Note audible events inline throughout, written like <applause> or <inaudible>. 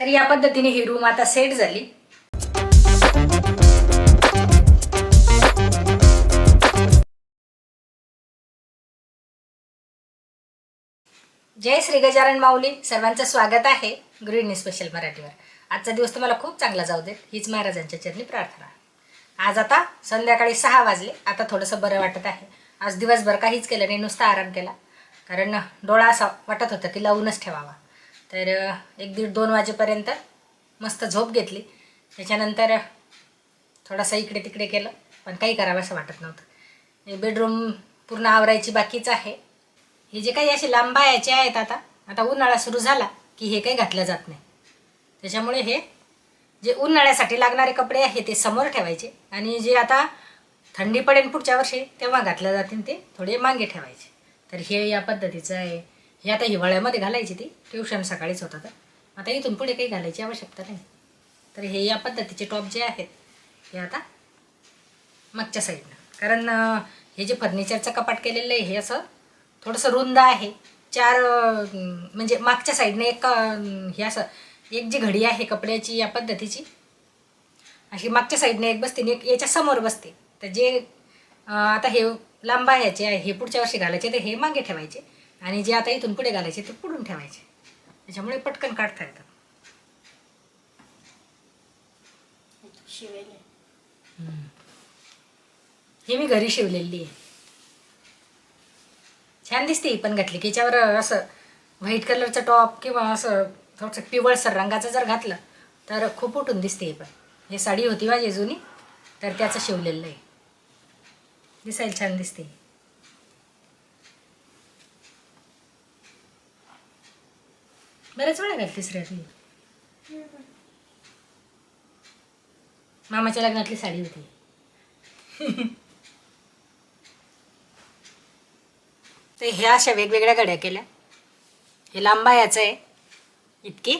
तर या पद्धतीने ही रूम आता सेट झाली. जय श्री गजानन माऊली सर्वांचं स्वागत आहे गृहिणी स्पेशल मराठीवर. आजचा दिवस तुम्हाला खूप चांगला जाऊ देत हीच महाराजांच्या चरणी प्रार्थना. आज आता संध्याकाळी सहा वाजले आता थोडंसं बरं वाटत आहे. आज दिवसभर काहीच केलं नाही नुसता आराम केला. कारण डोळा असा वाटत होता की लावूनच ठेवावा. तर एक दीड दोन वाजेपर्यंत मस्त झोप घेतली. त्याच्यानंतर थोडासा इकडे तिकडे केलं पण काही करावं असं वाटत नव्हतं. हे बेडरूम पूर्ण आवरायची बाकीच आहे. हे जे काही असे लांबायाचे आहेत आता आता उन्हाळा सुरू झाला की हे काही घातलं जात नाही. त्याच्यामुळे हे जे उन्हाळ्यासाठी लागणारे कपडे आहे ते समोर ठेवायचे आणि जे आता थंडी पडेल पुढच्या वर्षी तेव्हा घातल्या जातील ते थोडे मागे ठेवायचे. तर हे या पद्धतीचं आहे. हे आता हिवाळ्यामध्ये घालायची ती. ट्युशन सकाळीच होतं तर. आता इथून पुढे काही घालायची आवश्यकता नाही. तर हे या पद्धतीचे टॉप जे आहेत हे आता मागच्या साईडनं कारण हे जे फर्निचरचं कपाट केलेलं आहे हे असं थोडंसं रुंद आहे. चार म्हणजे मागच्या साईडने एक हे असं एक जी घडी आहे कपड्याची या पद्धतीची अशी मागच्या साईडने एक बसते आणि एक याच्या समोर बसते. तर जे आता हे लांबा याचे आहे हे पुढच्या वर्षी घालायचे तर हे मागे ठेवायचे. आणि जे आता इथून पुढे घालायचे ते पुढून ठेवायचे. त्याच्यामुळे पटकन काढता येतात शिवेले. हे मी घरी शिवलेली आहे. छान दिसते ही पण घातली की याच्यावर असं व्हाईट कलरचं टॉप किंवा असं थोडंसं पिवळसर रंगाचं जर घातलं तर खूप उठून दिसते ही पण. हे साडी होती माझी जुनी तर त्याचं शिवलेलं आहे. दिसायला छान दिसते बऱ्याच वेळा घाल तिसऱ्या ती मामाच्या लग्नातली साडी होती. तर ह्या अशा वेगवेगळ्या घड्या केल्या. हे लांबा याचं आहे. इतकी.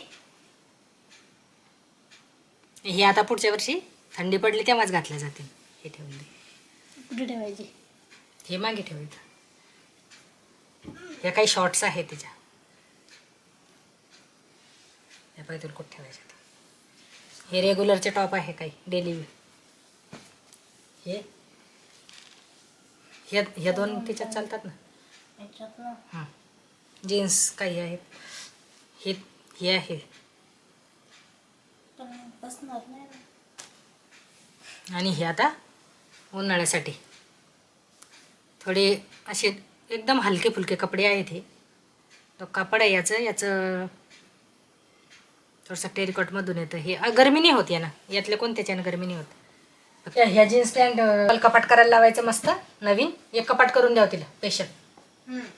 हे आता पुढच्या वर्षी थंडी पडली तेव्हाच घातल्या जातील. हे ठेवून दे. कुठे ठेवायची? हे मागे ठेवत ह्या काही शॉर्ट्स आहेत तिच्या या पाहिजे तुला कुठे ठेवायचे ते. हे रेग्युलरचे टॉप आहे काही डेली हे? ह्या ह्या दोन त्याच्यात चालतात ना? हां. जीन्स काही आहेत. हे हे आहे. आणि हे आता उन्हाळ्यासाठी. थोडे असे एकदम हलके फुलके कपडे आहेत हे. तो कापड आहे याचं याचं थोडंसं टेरिकॉटमधून येतं. हे अ, गरमी नाही होत यानं यातल्या कोणत्याच्यानं गरमी नाही होत? ह्या जीन्स पॅन्ट कपाट करायला लावायचं मस्त नवीन. एक कपाट करून द्यावं तिला स्पेशल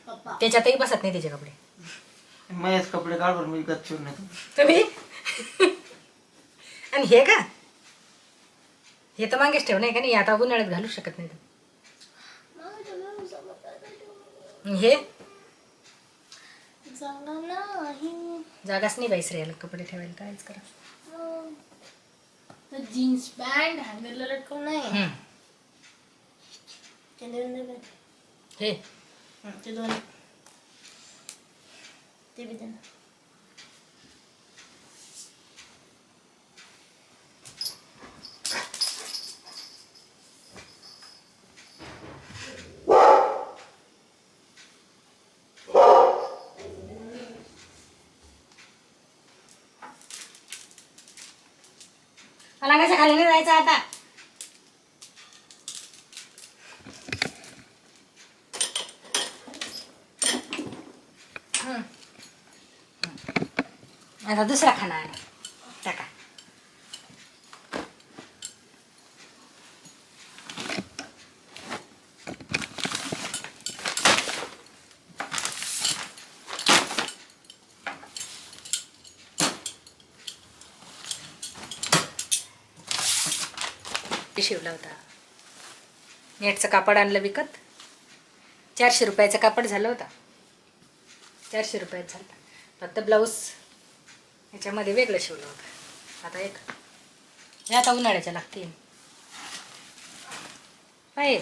पप्पा. त्याच्यातही बसत नाही तिचे कपडे. महेश कपडे काढ बरं मी गच्चूर नाही तुम्ही? आणि हे का? हे तर मागेच ठेव नाही का नाही? आता उन्हाळ्यात घालू शकत नाही तू. हे? नाही. जागाच नाही बाई श्रेयाला कपडे ठेवायला कायच करा जीन्स पॅन्ट हँगरला लटकवून नाही हम्म. ते बाई. हे. हं, ते दोन. ते बी दे मला कशा खाली नाही जायचं आता? आता दुसरा खाना आहे टाका शिवला होता. नेटचं कापड आणलं विकत. चारशे रुपयाचं कापड झालं होता. चारशे रुपयात झालं. फक्त ब्लाऊज याच्यामध्ये वेगळं शिवलं होतं. आता एक. हे आता उन्हाळ्याच्या लागतील. पाय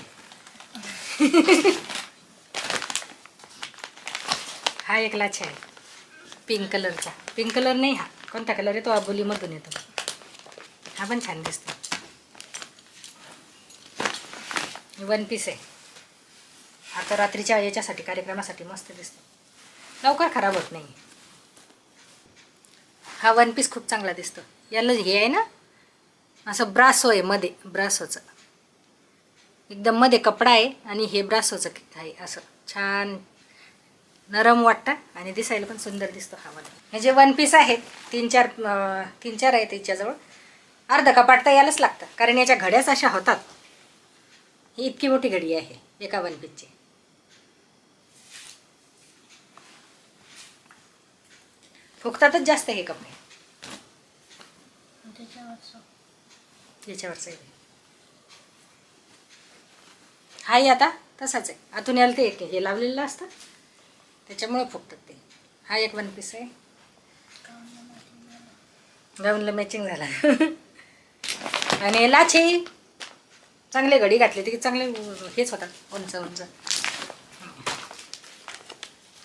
<laughs> हा एक लाच आहे. पिंक कलरचा. पिंक कलर नाही हा. कोणता कलर आहे? तो येतो. हा पण छान दिसतो. वन पीस आहे. आता रात्रीच्या याच्यासाठी कार्यक्रमासाठी मस्त दिसतो. लवकर खराब होत नाही हा वन पीस खूप चांगला दिसतो. याला हे आहे ना असं ब्रासो आहे मध्ये ब्रासोचं. एकदम मध्ये कपडा आहे आणि हे ब्रासोचं आहे असं. छान नरम वाटतं आणि दिसायला पण सुंदर दिसतो हा वन हे जे वन पीस आहेत तीन चार तीन चार आहेत याच्याजवळ अर्ध कपाट तर यायलाच लागतं. कारण याच्या घड्याच अशा होतात. ही इतकी मोठी घडी आहे एका वन पीसची फुकतातच जास्त हे कपडे. याच्यावरचं हाही आता तसाच आहे. आतून याला ते एक हे लावलेलं असतं. त्याच्यामुळे फुकतात ते. हा एक वन पीस आहे. गाऊनला मॅचिंग झाला. <laughs> आणि लाछी. चांगले घडी घातले की चांगले हेच होतात उंच उंच.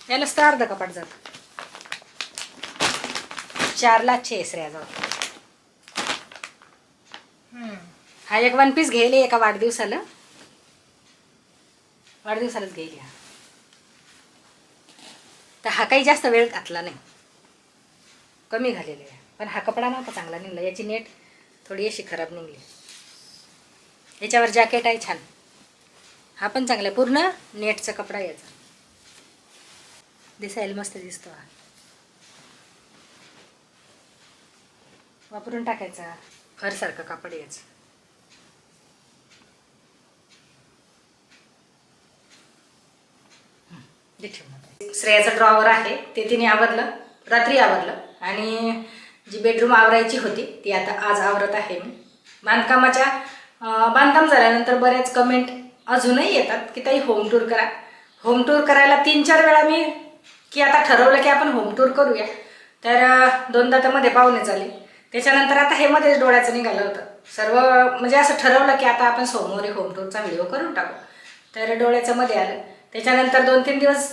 यालाच तर अर्ध कपाट जात. चार लाछे आहे हा एक वन पीस घेईल एका वाढदिवसाला. वाढदिवसालाच घेईल हा. तर हा काही जास्त वेळ घातला नाही. कमी घालेला आहे. पण हा कपडा नव्हता चांगला निघला. याची नेट थोडी अशी खराब निघली. याच्यावर जॅकेट आहे छान. हा पण चांगला आहे. पूर्ण नेटचा कपडा याचा. दिसायला मस्त दिसतो हा. वापरून टाकायचा. फरसारखं कापड आहे याचं. श्रेयाचं ड्रॉवर आहे. ते तिने आवरलं. रात्री आवरलं. आणि जी बेडरूम आवरायची होती ती आता आज आवरत आहे मी. बांधकामाच्या बांधकाम झाल्यानंतर बऱ्याच कमेंट अजूनही येतात की ताई होम टूर करा. होम टूर करायला तीन चार वेळा मी की आता ठरवलं की आपण होम टूर करूया. तर दोनदा तर मध्ये पाहुणे झाले. त्याच्यानंतर आता हे मध्येच डोळ्याचं निघालं होतं. सर्व म्हणजे असं ठरवलं की आता आपण सोमवारी होम टूरचा व्हिडिओ करून टाकू. तर डोळ्याचं मध्ये आलं. त्याच्यानंतर दोन तीन दिवस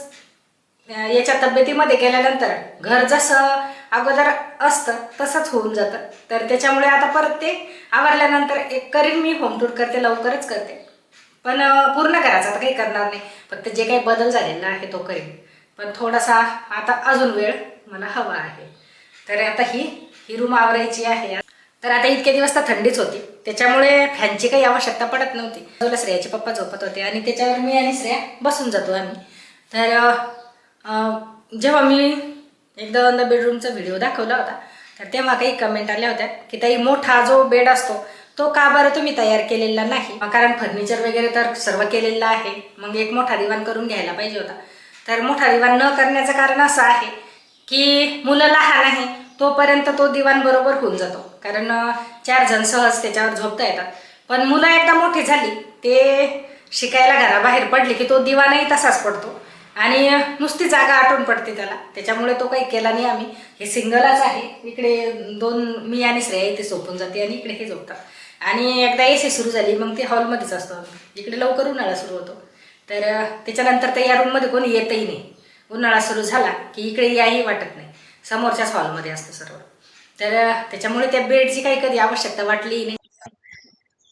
याच्या तब्येतीमध्ये गेल्यानंतर घर जसं अगोदर असतं तसंच होऊन जातं. तर त्याच्यामुळे आता परत ते आवरल्यानंतर एक करीन मी होम टूर करते लवकरच करते. पण पूर्ण करायचं आता काही करणार नाही. फक्त जे काही बदल झालेला आहे तो करीन. पण थोडासा आता अजून वेळ मला हवा आहे. तर आता ही ही रूम आवरायची आहे. तर आता इतके दिवस तर थंडीच होती. त्याच्यामुळे फॅनची काही आवश्यकता पडत नव्हती. बाजूला श्रेयाचे पप्पा झोपत होते आणि त्याच्यावर मी आणि श्रेया बसून जातो आम्ही. तर जेव्हा मी एकदा दोनदा बेडरूमचा व्हिडिओ दाखवला होता. तर तेव्हा काही कमेंट आल्या होत्या की ताई मोठा जो बेड असतो तो का बरं तुम्ही तयार केलेला नाही? कारण फर्निचर वगैरे तर सर्व केलेलं आहे. मग एक मोठा दिवाण करून घ्यायला पाहिजे होता. तर मोठा दिवाण न करण्याचं कारण असं आहे की मुलं लहान आहे तोपर्यंत तो दिवाण बरोबर होऊन जातो. कारण चार जण सहज त्याच्यावर झोपता येतात. पण मुलं एकदा मोठी झाली ते शिकायला घराबाहेर पडली की तो दिवाणही तसाच पडतो. आणि नुसती जागा आटून पडते त्याला. त्याच्यामुळे तो काही केला नाही आम्ही. हे सिंगलच आहे. इकडे दोन मी आणि श्रेया इथे झोपून जाते आणि इकडे हे झोपतात. आणि एकदा ए सी सुरू झाली मग ते हॉलमध्येच असतो इकडे लवकर उन्हाळा सुरू होतो. तर त्याच्यानंतर तर या रूममध्ये कोणी येतही नाही. उन्हाळा सुरू झाला की इकडे याही वाटत नाही. समोरच्याच हॉलमध्ये असतं सर्व. तर त्याच्यामुळे त्या बेडची काही कधी आवश्यकता वाटली नाही.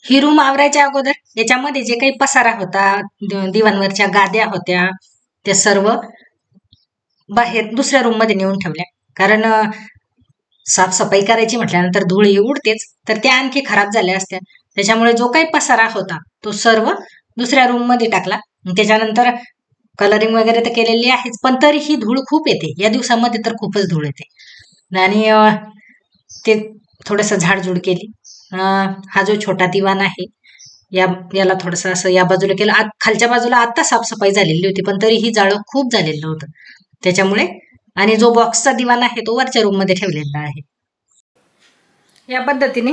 ही रूम आवरायच्या अगोदर याच्यामध्ये जे काही पसारा होता दि- दिवाणवरच्या गाद्या होत्या त्या सर्व बाहेर दुसऱ्या रूममध्ये नेऊन ठेवल्या कारण साफसफाई करायची म्हटल्यानंतर धूळ ही उडतेच. तर त्या आणखी खराब झाल्या असत्या. त्याच्यामुळे जो काही पसारा होता तो सर्व दुसऱ्या रूममध्ये टाकला. त्याच्यानंतर कलरिंग वगैरे तर केलेली आहेच पण तरीही धूळ खूप येते. या दिवसामध्ये तर खूपच धूळ येते. आणि ते थोडंसं झाडझूड केली. हा जो छोटा दिवाण आहे या याला थोडंसं असं या बाजूला केलं. आत खालच्या बाजूला आत्ता साफसफाई झालेली होती पण तरीही जाळं खूप झालेलं होतं त्याच्यामुळे आणि जो बॉक्सचा दिवाण आहे तो वरच्या रूममध्ये ठेवलेला आहे. या पद्धतीने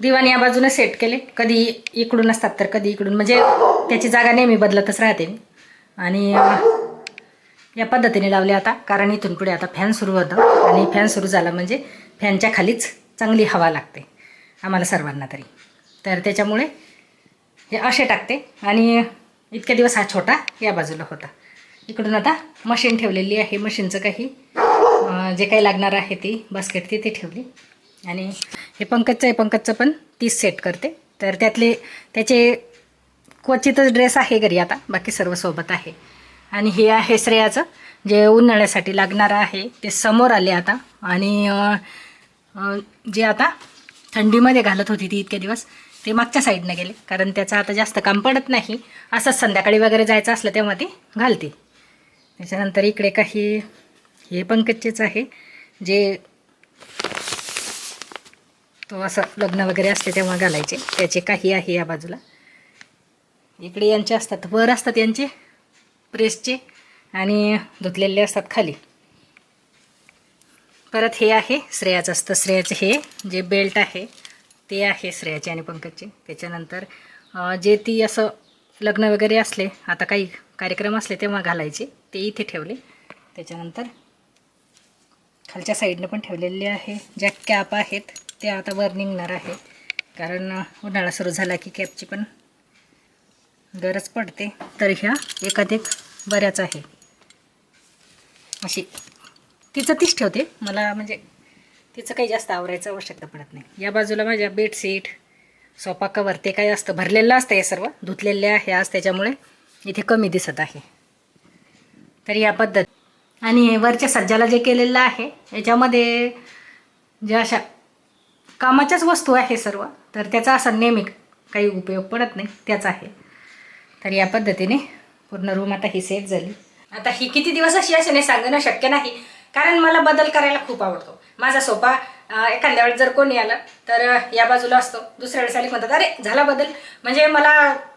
दिवाण या बाजूने सेट केले. कधी इकडून असतात तर कधी इकडून. म्हणजे त्याची जागा नेहमी बदलतच राहते. आणि या पद्धतीने लावले आता. कारण इथून पुढे आता फॅन सुरू होतं. आणि फॅन सुरू झाला म्हणजे फॅनच्या खालीच चांगली हवा लागते. आम्हाला सर्वांना तरी. तर त्याच्यामुळे हे असे टाकते. आणि इतक्या दिवस हा छोटा या बाजूला होता. इकडून आता मशीन ठेवलेली आहे. मशीनचं काही जे काही लागणार आहे ती बास्केट तिथे ठेवली. आणि हे पंकजचं आहे. पंकजचं पण तीस सेट करते. तर त्यातले त्याचे क्वचितच ड्रेस आहे घरी आता. बाकी सर्व सोबत आहे. आणि हे आहे श्रेयाचं जे उन्हाळ्यासाठी लागणारं आहे. ते समोर आले आता. आणि जे आता थंडीमध्ये घालत होती ती इतके दिवस. ते मागच्या साईडनं गेले. कारण त्याचं आता जास्त काम पडत नाही. असंच संध्याकाळी वगैरे जायचं असलं तेव्हा ती घालते त्याच्यानंतर इकडे काही हे पंकजचेच आहे. जे तो असं लग्न वगैरे असते तेव्हा घालायचे. त्याचे काही आहे या बाजूला. इकडे यांचे असतात. वर असतात यांचे. प्रेसचे. आणि धुतलेले असतात खाली. परत हे आहे श्रेयाचं. असतं श्रेयाचं हे जे बेल्ट आहे. ते आहे श्रेयाचे आणि पंकजचे. त्याच्यानंतर जे ती असं लग्न वगैरे असले आता काही कार्यक्रम असले तेव्हा घालायचे ते इथे ठेवले. त्याच्यानंतर खालच्या साईडनं पण ठेवलेले आहे. ज्या कॅप आहेत त्या आता वर निघणार आहे. कारण उन्हाळा सुरू झाला की कॅपची पण गरज पडते. तर ह्या एकाधिक बऱ्याच आहे. अशी. तिचं तीच ठेवते. मला म्हणजे तिचं काही जास्त आवरायचं आवश्यकता पडत नाही. या बाजूला माझ्या बेडशीट सोपा कवर ते काय असतं. भरलेलं असतं हे सर्व. धुतलेले आहे आज त्याच्यामुळे. इथे कमी दिसत आहे. तर या पद्धत आणि वरच्या सज्जाला जे केलेलं आहे याच्यामध्ये ज्या अशा कामाच्याच वस्तू आहे सर्व तर त्याचा असा नेहमी काही उपयोग पडत नाही. त्याचा आहे. तर या पद्धतीने पूर्ण रूम आता ही सेट झाली. आता ही किती दिवस अशी असे नाही सांगणं शक्य नाही. कारण मला बदल करायला खूप आवडतो. माझा सोफा एखाद्या वेळेस जर कोणी आलं तर या बाजूला असतो. दुसऱ्या वेळेस आली म्हणतात अरे झाला बदल. म्हणजे मला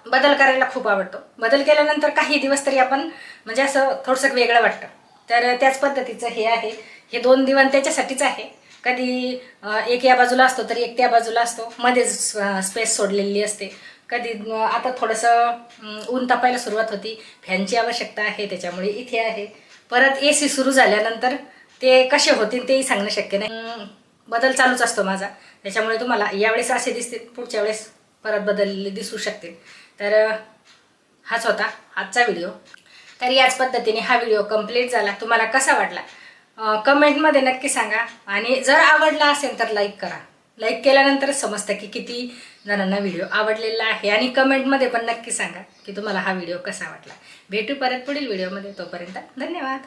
बदल करायला खूप आवडतो. बदल केल्यानंतर काही दिवस तरी आपण म्हणजे असं थोडंसं वेगळं वाटतं. तर त्याच पद्धतीचं हे आहे. हे दोन दिवस त्याच्यासाठीच आहे. कधी एक या बाजूला असतो तर एक त्या बाजूला असतो. मध्येच स्पेस सोडलेली असते. कधी आता थोडंसं ऊन तापायला सुरुवात होती. फॅनची आवश्यकता आहे त्याच्यामुळे इथे आहे. परत ए सी सुरू झाल्यानंतर ते कसे होतील तेही सांगणं शक्य नाही. बदल चालूच असतो माझा. त्याच्यामुळे तुम्हाला यावेळेस असे दिसतील पुढच्या वेळेस परत बदललेले दिसू शकतील. तर हाच होता आजचा व्हिडिओ. तर याच पद्धतीने हा व्हिडिओ कंप्लीट झाला. तुम्हाला कसा वाटला? कमेंटमध्ये नक्की सांगा. आणि जर आवडला असेल तर लाईक करा. लाईक केल्यानंतर समजतं की किती जणांना व्हिडिओ आवडलेला आहे. आणि कमेंटमध्ये पण नक्की सांगा की तुम्हाला हा व्हिडिओ कसा वाटला. भेटू परत पुढील व्हिडिओमध्ये तोपर्यंत धन्यवाद.